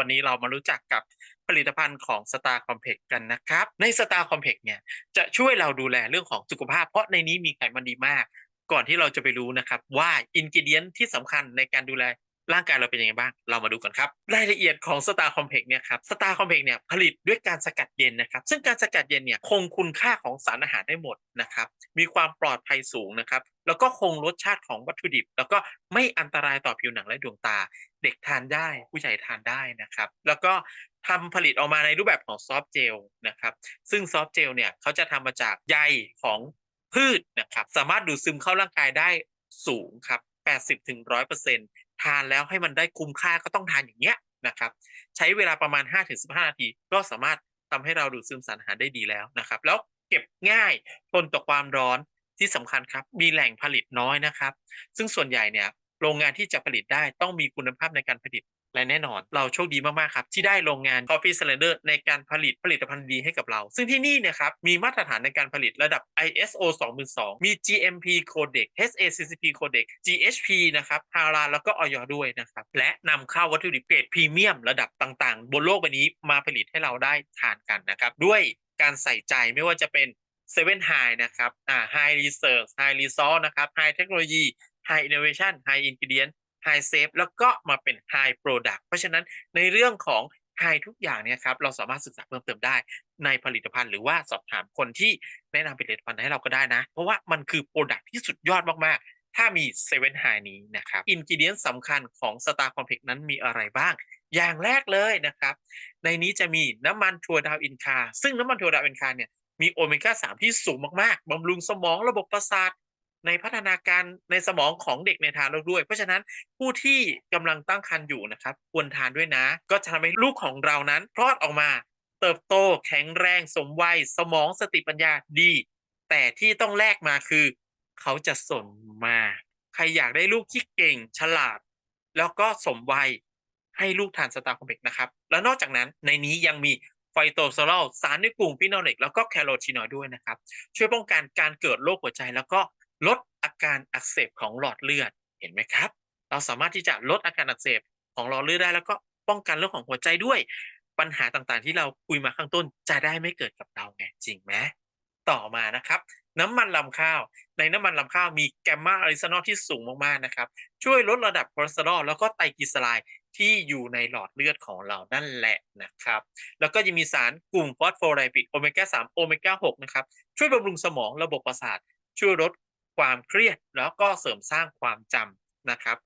วันนี้เรามารู้จักกับผลิตภัณฑ์ของ Star Complex กันนะครับ ใน Star Complex เนี่ยจะช่วยเราดูแลเรื่องของสุขภาพ เพราะในนี้มีไขมันดีมาก ก่อนที่เราจะไปรู้นะครับว่าอินกิเดียนที่สำคัญในการดูแล ร่างกายเราเป็นยังไงบ้าง เรามาดูกันครับ รายละเอียดของ Star Complex เนี่ยครับ Star Complex เนี่ยผลิตด้วยการสกัดเย็นนะครับ ซึ่งการสกัดเย็นเนี่ยคงคุณค่าของสารอาหารได้หมดนะครับ มีความปลอดภัยสูงนะครับ แล้วก็คงรสชาติของวัตถุดิบ แล้วก็ไม่อันตรายต่อผิวหนังและดวงตา เด็กทานได้ ผู้ใหญ่ทานได้นะครับ แล้วก็ทำผลิตออกมาในรูปแบบของซอฟต์เจลนะครับ ซึ่งซอฟต์เจลเนี่ยเขาจะทำมาจากใยของพืชนะครับ สามารถดูดซึมเข้าร่างกายได้สูงครับ80ถึง100% ทานแล้วให้มันได้คุ้มค่าก็ต้องทานอย่างเงี้ยนะครับ ใช้เวลาประมาณ 5-15 นาที ก็สามารถทำให้เราดูดซึมสารอาหารได้ดีแล้วนะครับ แล้วเก็บง่ายทนต่อความร้อนที่สำคัญครับ มีแหล่งผลิตน้อยนะครับ ซึ่งส่วนใหญ่เนี่ยโรงงานที่จะผลิตได้ต้องมีคุณภาพในการผลิต และแน่นอนเราโชคดีมาก ๆ ครับ ที่ได้โรงงาน Coffee Cylinder ในการผลิตผลิตภัณฑ์ดีให้กับเรา ซึ่งที่นี่เนี่ยครับมีมาตรฐานในการผลิตระดับ ISO 2002 มี GMP Codex HACCP Codex GHP นะครับฮาราแล้วก็ออยด้วยนะครับ และนำเข้าวัตถุดิบเกรดพรีเมียมระดับต่าง ๆ บนโลกใบนี้มาผลิตให้เราได้ทานกันนะครับ ด้วยการใส่ใจไม่ว่าจะเป็น Seven High นะครับอ่า High Research High Resource นะครับ High Technology High Innovation High Ingredient High Safe แล้วก็มาเป็น High Product เพราะฉะนั้นในเรื่องของ High ทุกอย่างเนี่ยครับเราสามารถศึกษาเพิ่มเติมได้ในผลิตภัณฑ์หรือว่าสอบถามคนที่แนะนำผลิตภัณฑ์ให้เราก็ได้นะ เพราะว่ามันคือ Product ที่สุดยอดมากๆ ถ้ามี Seven High นี้นะครับอินกิเดียนสำคัญของ Star Complex นั้นมีอะไรบ้างอย่างแรกเลยนะครับ ในนี้จะมีน้ำมันถั่วดาวอินคา ซึ่งน้ำมันถั่วดาวอินคาเนี่ยมีโอเมก้า 3 ที่สูงมาก ๆบำรุงสมองระบบประสาท ในพัฒนาการในสมองของเด็กในทารกด้วย เพราะฉะนั้นผู้ที่กำลังตั้งครรภ์อยู่นะครับ ควรทานด้วยนะ ก็จะทำให้ลูกของเรานั้นคลอดออกมา เติบโตแข็งแรงสมวัย สมองสติปัญญาดี แต่ที่ต้องแลกมาคือ เขาจะสนมา ใครอยากได้ลูกที่เก่ง ฉลาด แล้วก็สมวัยให้ลูกทานสตาร์คอมเพล็กนะครับ แล้วนอกจากนั้นในนี้ยังมีไฟโตโซลสารในกลุ่มฟิโนลิกแล้วก็แคโรทีนอยด์ด้วยนะครับ ช่วยป้องกันการเกิดโรคหัวใจแล้วก็ ลดอาการอักเสบของหลอดเลือดเห็นไหมครับ เราสามารถที่จะลดอาการอักเสบของหลอดเลือดได้แล้วก็ป้องกันเรื่องของหัวใจด้วย ปัญหาต่างๆ ที่เราคุยมาข้างต้นจะได้ไม่เกิดกับเราไงจริงไหมต่อมานะครับ น้ำมันลำข้าว ในน้ำมันลำข้าวมีแกมมาอะริซานอลที่สูงมากๆนะครับ ช่วยลดระดับคอเลสเตอรอลแล้วก็ไตรกลีเซอไรด์ที่อยู่ในหลอดเลือดของเรานั่นแหละนะครับ แล้วก็ยังมีสารกลุ่มฟอสโฟไลปิดโอเมก้า3โอเมก้า6นะครับ ช่วยบำรุงสมองระบบประสาท ช่วยลด ความเครียดแล้วก็เสริมสร้างความจำนะครับ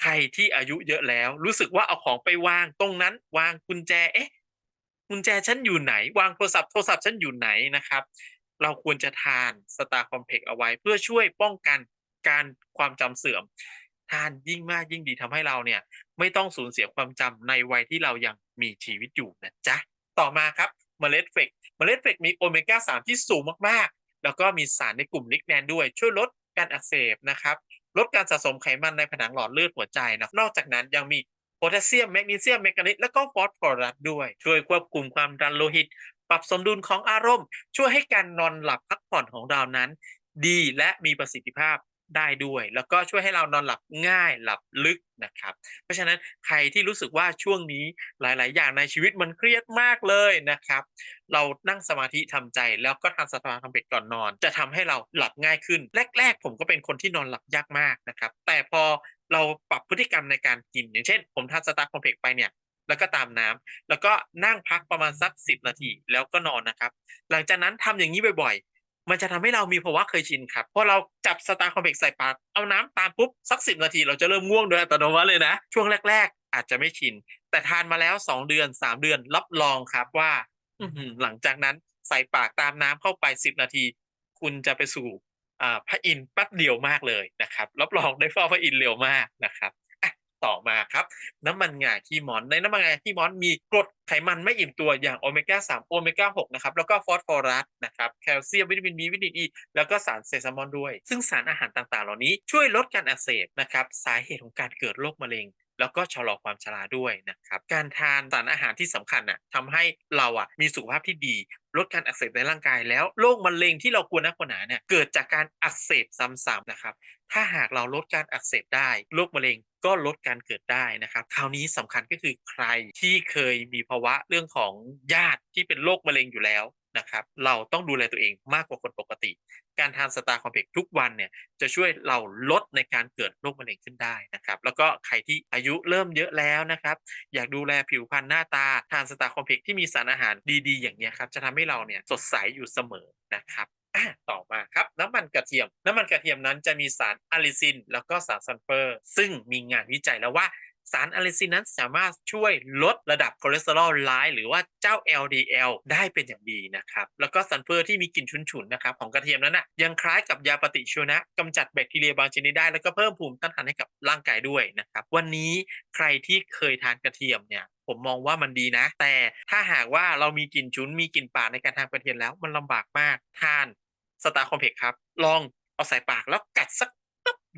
ใครที่อายุเยอะแล้ว รู้สึกว่าเอาของไปวางตรงนั้น วางกุญแจเอ๊ะกุญแจฉันอยู่ไหน วางโทรศัพท์โทรศัพท์ฉันอยู่ไหนนะครับ เราควรจะทานสตาร์คอมเพล็กเอาไว้ เพื่อช่วยป้องกันการความจำเสื่อม ทานยิ่งมากยิ่งดีทำให้เราเนี่ย ไม่ต้องสูญเสียความจำในวัยที่เรายังมีชีวิตอยู่นะจ๊ะต่อมาครับเมล็ดเฟกเมล็ดเฟกมีโอเมก้า3ที่สูงมากๆ แล้วก็มีสารในกลุ่มลิกแนนด้วย ช่วยลดการอักเสบนะครับ ลดการสะสมไขมันในผนังหลอดเลือดหัวใจนะนอกจากนั้นยังมีโพแทสเซียมแมกนีเซียมแมกานีสและก็ฟอสฟอรัสด้วย ช่วยควบคุมความดันโลหิต ปรับสมดุลของอารมณ์ ช่วยให้การนอนหลับพักผ่อนของเรานั้น ดีและมีประสิทธิภาพ ได้ด้วย แล้วก็ช่วยให้เรานอนหลับง่ายหลับลึกนะครับ เพราะฉะนั้นใครที่รู้สึกว่าช่วงนี้หลาย ๆ อย่างในชีวิตมันเครียดมากเลยนะครับ เรานั่งสมาธิทำใจแล้วก็ทานสตาร์คอมเพล็กก่อนนอน จะทำให้เราหลับง่ายขึ้น แรก ๆ ผมก็เป็นคนที่นอนหลับยากมากนะครับ แต่พอเราปรับพฤติกรรมในการกิน อย่างเช่น ผมทานสตาร์คอมเพล็กไปเนี่ยแล้วก็ตามน้ำแล้วก็นั่งพักประมาณสัก 10 นาที แล้วก็นอนนะครับ หลังจากนั้นทำอย่างนี้บ่อยๆ มันจะทำให้เรามีภาวะเคยชินครับพอเราจับสตาร์คอมเพล็กใส่ปาก เอาน้ำตามปุ๊บ สักสินาทีเราจะเริ่มง่วงโดยอัตโนมัติเลยนะ ช่วงแรก ๆ อาจจะไม่ชิน แต่ทานมาแล้ว 2 เดือน 3 เดือนรับรองครับว่า หลังจากนั้นใส่ปากตามน้ำเข้าไป 10 นาที คุณจะไปสู่อ่าพระอินทร์แป๊บเดียวมากเลยนะครับรับรองได้เฝ้าพระอินทร์เร็วมากนะครับ ต่อมาครับ น้ำมันงาขี้มอนในน้ำมันงาขี้มอนมีกรดไขมันไม่อิ่มตัวอย่างโอเมก้า3โอเมก้า6นะครับแล้วก็ฟอสฟอรัสนะครับแคลเซียมวิตามิน B วิตามิน E แล้วก็สารเซซามอนด้วย ซึ่งสารอาหารต่างๆ เหล่านี้ช่วยลดการอักเสบนะครับสาเหตุของการเกิดโรคมะเร็งแล้วก็ชะลอความชราด้วยนะครับ การทานสารอาหารที่สำคัญน่ะทำให้เราอะมีสุขภาพที่ดี ลดการอักเสบในร่างกายแล้วโรคมะเร็งที่เรากลัวนักกลัวหนาเนี่ยเกิดจากการอักเสบซ้ำๆนะครับ ถ้าหากเราลดการอักเสบได้โรคมะเร็งก็ลดการเกิดได้นะครับคราวนี้สำคัญก็คือใครที่เคยมีภาวะเรื่องของญาติที่เป็นโรคมะเร็งอยู่แล้ว นะครับ เราต้องดูแลตัวเองมากกว่าคนปกติ การทานสตาร์คอมเพล็กทุกวันเนี่ยจะช่วยเราลดในการเกิดโรคมะเร็งขึ้นได้นะครับ แล้วก็ใครที่อายุเริ่มเยอะแล้วนะครับ อยากดูแลผิวพรรณหน้าตา ทานสตาร์คอมเพล็กที่มีสารอาหารดีๆ อย่างนี้ครับ จะทำให้เราเนี่ยสดใสอยู่เสมอนะครับต่อมาครับน้ำมันกระเทียม น้ำมันกระเทียมนั้นจะมีสารอะลิซิน แล้วก็สารซัลเฟอร์ ซึ่งมีงานวิจัยแล้วว่า สารอะลิซินนั้นสามารถช่วยลดระดับคอเลสเตอรอลร้ายหรือว่าเจ้า LDL ได้เป็นอย่างดีนะครับ แล้วก็ซัลเฟอร์ที่มีกลิ่นฉุนๆนะครับของกระเทียมนั้นนะยังคล้ายกับยาปฏิชีวนะกำจัดแบคทีเรียบางชนิดได้ แล้วก็เพิ่มภูมิต้านทานให้กับร่างกายด้วยนะครับวันนี้ใครที่เคยทานกระเทียมเนี่ยผมมองว่ามันดีนะ แต่ถ้าหากว่าเรามีกลิ่นฉุนมีกลิ่นปากในการทานกระเทียมแล้วมันลำบากมากทานสตาร์คอมเพล็กซ์ครับลองเอาใส่ปากแล้วกัดสัก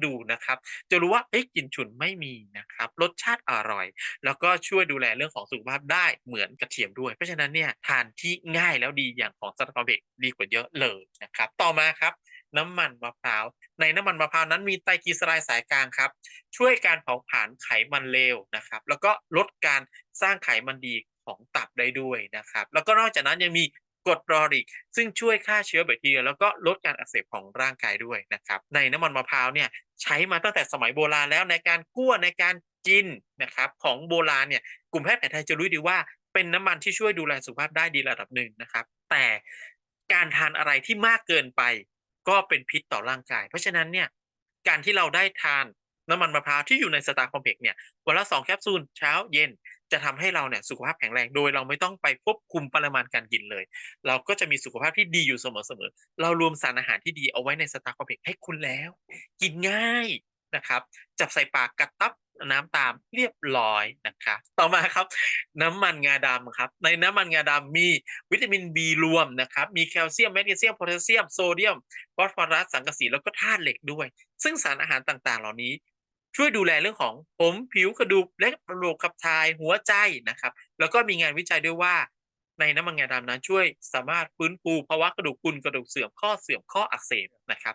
ดูนะครับ จะรู้ว่าเอ้ยกลิ่นฉุนไม่มีนะครับ รสชาติอร่อย แล้วก็ช่วยดูแลเรื่องของสุขภาพได้เหมือนกระเทียมด้วย เพราะฉะนั้นเนี่ยทานที่ง่ายแล้วดีอย่างของสตาร์คอมเพล็กดีกว่าเยอะเลยนะครับ ต่อมาครับน้ำมันมะพร้าว ในน้ำมันมะพร้าวนั้นมีไตรกลีเซอไรด์สายกลางครับ ช่วยการเผาผลาญไขมันเลวนะครับ แล้วก็ลดการสร้างไขมันดีของตับได้ด้วยนะครับ แล้วก็นอกจากนั้นยังมี กรดรอริก ซึ่งช่วยฆ่าเชื้อแบคทีเรียแล้วก็ลดการอักเสบของร่างกายด้วยนะครับ ในน้ำมันมะพร้าวเนี่ยใช้มาตั้งแต่สมัยโบราณแล้วในการคั่วในการกินนะครับของโบราณเนี่ยกลุ่มแพทย์แผนไทยจะรู้ดีว่าเป็นน้ำมันที่ช่วยดูแลสุขภาพได้ดีระดับหนึ่งนะครับ แต่การทานอะไรที่มากเกินไป ก็เป็นพิษต่อร่างกาย เพราะฉะนั้นเนี่ยการที่เราได้ทานน้ำมันมะพร้าวที่อยู่ในสตาร์คอมเพล็กซ์เนี่ยวันละสองแคปซูลเช้าเย็น จะทำให้เราเนี่ยสุขภาพแข็งแรงโดยเราไม่ต้องไปควบคุมปริมาณการกินเลย เราก็จะมีสุขภาพที่ดีอยู่เสมอๆเรารวมสารอาหารที่ดีเอาไว้ในสตาร์คอมเพล็กให้คุณแล้ว กินง่ายนะครับ จับใส่ปากกัดตับน้ำตามเรียบร้อยนะครับต่อมาครับ น้ำมันงาดำครับ ในน้ำมันงาดำมีวิตามิน B รวมนะครับ มีแคลเซียมแมกนีเซียมโพแทสเซียมโซเดียมฟอสฟอรัสสังกะสีแล้วก็ธาตุเหล็กด้วย ซึ่งสารอาหารต่างๆ เหล่านี้ ช่วยดูแลเรื่องของผมผิวกระดูกและระบบขับถ่ายหัวใจนะครับ แล้วก็มีงานวิจัยด้วยว่า ในน้ำมันงาดำนั้นช่วยสามารถฟื้นฟูภาวะกระดูกพรุนกระดูกเสื่อมข้อเสื่อมข้ออักเสบนะครับ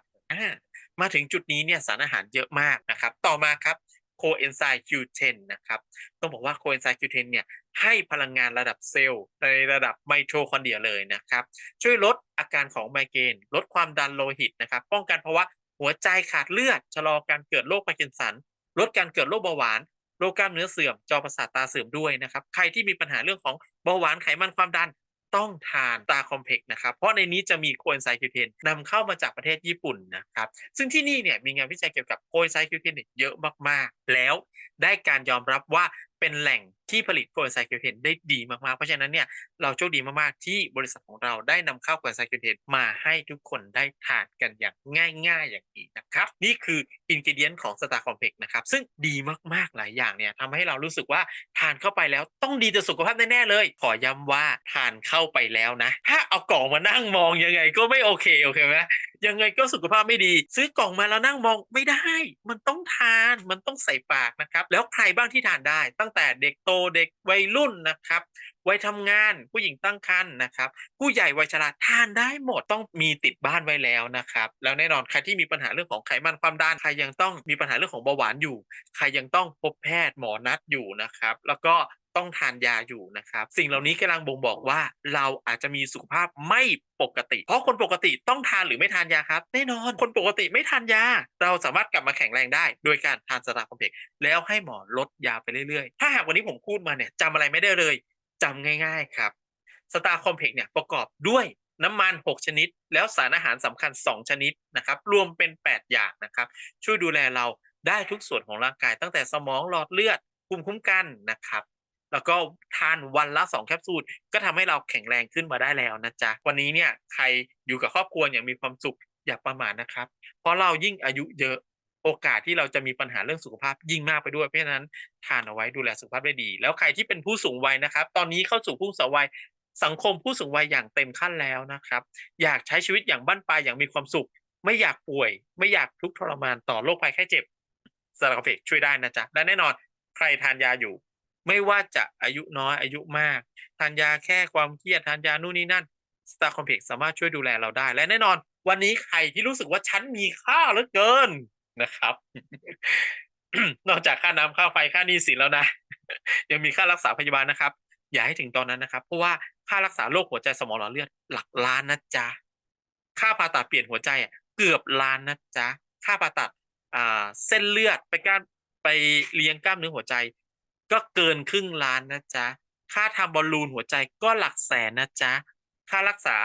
มาถึงจุดนี้เนี่ยสารอาหารเยอะมากนะครับ ต่อมาครับโคเอนไซม์ Q10 นะครับ ต้องบอกว่าโคเอนไซม์ Q10 เนี่ยให้พลังงานระดับเซลล์ในระดับไมโทคอนเดรียเลยนะครับ ช่วยลดอาการของไมเกรนลดความดันโลหิตนะครับ ป้องกันภาวะหัวใจขาดเลือด ชะลอการเกิดโรคพาร์กินสัน ลดการเกิดโรคเบาหวานโรคกล้ามเนื้อเสื่อมจอประสาทตาเสื่อมด้วยนะครับ ใครที่มีปัญหาเรื่องของเบาหวานไขมันความดันต้องทานตาคอมเพล็กนะครับ เพราะในนี้จะมีโคเอนไซม์คิวเทนนำเข้ามาจากประเทศญี่ปุ่นนะครับ ซึ่งที่นี่เนี่ยมีงานวิจัยเกี่ยวกับโคเอนไซม์คิวเทนเยอะมาก ๆ แล้วได้การยอมรับว่าเป็นแหล่ง ที่ผลิตโคเอนไซคิวเทนได้ดีมากๆ เพราะฉะนั้นเนี่ยเราโชคดีมากๆ ที่บริษัทของเราได้นำเข้าโคเอนไซคิวเทนมาให้ทุกคนได้ทานกันอย่างง่าย ๆ อย่างนี้นะครับ นี่คืออินกิเดียนของสตาร์คอมเพล็กซ์นะครับ ซึ่งดีมากๆหลายอย่างเนี่ยทำให้เรารู้สึกว่าทานเข้าไปแล้วต้องดีต่อสุขภาพแน่ๆเลย ขอย้ำว่าทานเข้าไปแล้วนะ ถ้าเอากล่องมานั่งมองยังไงก็ไม่โอเคโอเคไหมยังไงก็สุขภาพไม่ดี ซื้อกล่องมาแล้วนั่งมองไม่ได้ มันต้องทานมันต้องใส่ปากนะครับแล้วใครบ้างที่ทานได้ตั้งแต่เด็กโตเด็กวัยรุ่นนะครับวัยทำงานผู้หญิงตั้งครรภ์นะครับ ผู้ใหญ่วัยชราทานได้หมดต้องมีติดบ้านไว้แล้วนะครับ แล้วแน่นอนใครที่มีปัญหาเรื่องของไขมันความดันใครยังต้องมีปัญหาเรื่องของเบาหวานอยู่ ใครยังต้องพบแพทย์หมอนัดอยู่นะครับ แล้วก็ ต้องทานยาอยู่นะครับ สิ่งเหล่านี้กำลังบ่งบอกว่าเราอาจจะมีสุขภาพไม่ปกติ เพราะคนปกติต้องทานหรือไม่ทานยาครับ แน่นอนคนปกติไม่ทานยา เราสามารถกลับมาแข็งแรงได้ โดยการทานสตาร์คอมเพล็กซ์แล้วให้หมอลดยาไปเรื่อยๆ ถ้าหากวันนี้ผมพูดมาเนี่ยจำอะไรไม่ได้เลยจำง่ายๆครับสตาร์คอมเพล็กซ์เนี่ยประกอบด้วยน้ำมัน 6 ชนิด แล้วสารอาหารสำคัญ 2 ชนิดนะครับ รวมเป็น 8 อย่างนะครับ ช่วยดูแลเราได้ทุกส่วนของร่างกายตั้งแต่สมองหลอดเลือดภูมิคุ้มกันนะครับ แล้วก็ทานวันละ 2 แคปซูล ก็ทำให้เราแข็งแรงขึ้นมาได้แล้วนะจ๊ะ วันนี้เนี่ยใครอยู่กับครอบครัวอย่างมีความสุขอย่าประมาทนะครับ เพราะเรายิ่งอายุเยอะโอกาสที่เราจะมีปัญหาเรื่องสุขภาพยิ่งมากไปด้วย เพราะฉะนั้นทานเอาไว้ดูแลสุขภาพได้ดี แล้วใครที่เป็นผู้สูงวัยนะครับ ตอนนี้เข้าสู่ผู้สูงวัยสังคมผู้สูงวัยอย่างเต็มขั้นแล้วนะครับ อยากใช้ชีวิตอย่างบั้นปลายอย่างมีความสุข ไม่อยากป่วย ไม่อยากทุกข์ทรมานต่อโรคภัยไข้เจ็บสารคอมเพล็กช่วยได้นะจ๊ะและแน่นอนใครทานยาอยู่ ไม่ว่าจะอายุน้อยอายุมากทานยาแค่ความเครียดทานยานู่นนี่นั่น Star Complex สามารถช่วยดูแลเราได้ และแน่นอน วันนี้ใครที่รู้สึกว่าฉันมีค่าเหลือเกินนะครับ นอกจากค่าน้ำค่าไฟค่านี้สินแล้วนะ ยังมีค่ารักษาพยาบาลนะครับ อย่าให้ถึงตอนนั้นนะครับ เพราะว่าค่ารักษาโรคหัวใจสมองหลอดเลือดหลักล้านนะจ๊ะค่าผ่าตัดเปลี่ยนหัวใจอะเกือบล้านนะจ๊ะค่าผ่าตัดอ่าเส้นเลือดไปก้านไปเลี้ยงกล้ามเนื้อหัวใจ ก็เกินครึ่งล้านนะจ๊ะ ค่าทำบอลลูนหัวใจก็หลักแสนนะจ๊ะ ค่ารักษา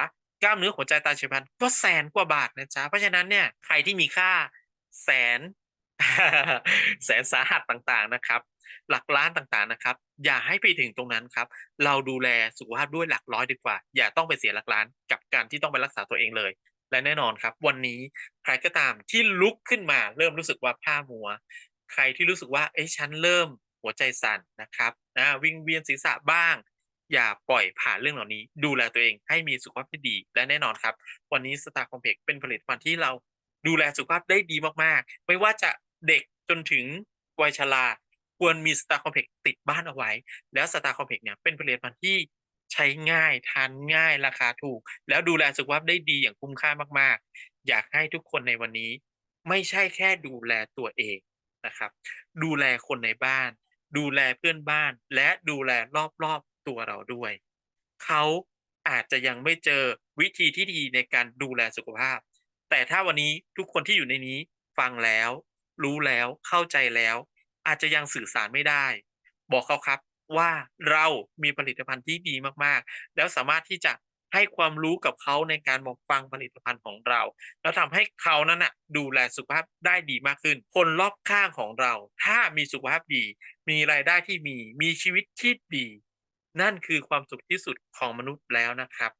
กล้ามเนื้อหัวใจตายเฉียบพลันก็แสนกว่าบาทนะจ๊ะ เพราะฉะนั้นเนี่ยใครที่มีค่าแสนแสนสาหัสต่างๆนะครับ หลักล้านต่างๆนะครับ อย่าให้ไปถึงตรงนั้นครับ เราดูแลสุขภาพด้วยหลักร้อยดีกว่า อย่าต้องไปเสียหลักล้านกับการที่ต้องไปรักษาตัวเองเลย และแน่นอนครับ วันนี้ใครก็ตามที่ลุกขึ้นมา เริ่มรู้สึกว่าผ้ามัว ใครที่รู้สึกว่าเอ้ฉันเริ่ม หัวใจสั่นนะครับนะวิงเวียนศีรษะบ้าง อย่าปล่อยผ่านเรื่องเหล่านี้ ดูแลตัวเองให้มีสุขภาพที่ดีและแน่นอนครับ วันนี้สตาร์คอมเพล็กเป็นผลิตภัณฑ์ที่เราดูแลสุขภาพได้ดีมากๆ ไม่ว่าจะเด็กจนถึงวัยชราควรมีสตาร์คอมเพล็กติดบ้านเอาไว้ แล้วสตาร์คอมเพล็กเนี่ยเป็นผลิตภัณฑ์ที่ใช้ง่ายทานง่ายราคาถูก แล้วดูแลสุขภาพได้ดีอย่างคุ้มค่ามากๆ อยากให้ทุกคนในวันนี้ ไม่ใช่แค่ดูแลตัวเองนะครับ ดูแลคนในบ้าน ดูแลเพื่อนบ้าน และดูแลรอบๆตัวเราด้วย เขาอาจจะยังไม่เจอวิธีที่ดีในการดูแลสุขภาพ แต่ถ้าวันนี้ทุกคนที่อยู่ในนี้ฟังแล้ว รู้แล้วเข้าใจแล้ว อาจจะยังสื่อสารไม่ได้ บอกเขาครับว่าเรามีผลิตภัณฑ์ที่ดีมากๆ แล้วสามารถที่จะ ให้ความรู้กับเขาในการมองฟังผลิตภัณฑ์ของเรา แล้วทำให้เขานั้นน่ะดูแลสุขภาพได้ดีมากขึ้น คนรอบข้างของเรา ถ้ามีสุขภาพดี มีรายได้ที่มีมีชีวิตที่ดี นั่นคือความสุขที่สุดของมนุษย์แล้วนะครับ